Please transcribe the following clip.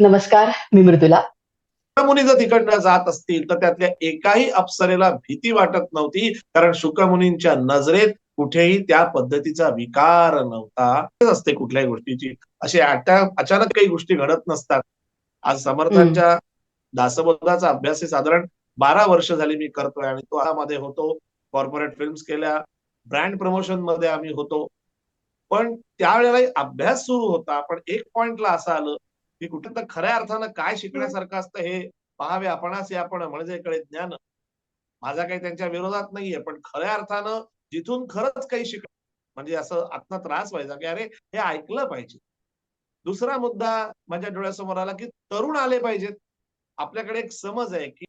नमस्कार मी मृदुला. शुकमुनी जर तिकडनं जात असतील तर त्यातल्या एकाही अप्सरेला भीती वाटत नव्हती कारण शुकमुनींच्या नजरेत कुठेही त्या पद्धतीचा विकार नव्हता. असते कुठल्याही गोष्टीची. असे अचानक काही गोष्टी घडत नसतात. आज समर्थांच्या दासबोधाचा अभ्यास हे साधारण बारा वर्ष झाली मी करतोय आणि तो मध्ये होतो. कॉर्पोरेट फिल्म्स केल्या ब्रँड प्रमोशनमध्ये आम्ही होतो. पण त्यावेळेला अभ्यास सुरू होता पण एक पॉइंटला असं आलं की कुठे तर खऱ्या अर्थानं काय शिकण्यासारखं असतं हे पहावे आपणास हे आपण म्हणजे कडे ज्ञान. माझा काही त्यांच्या विरोधात नाहीये पण खऱ्या अर्थानं जिथून खरंच काही शिक म्हणजे असं आत्मा त्रास व्हायचा की अरे हे ऐकलं पाहिजे. दुसरा मुद्दा माझ्या डोळ्यासमोर आला की तरुण आले पाहिजेत. आपल्याकडे एक समज आहे की.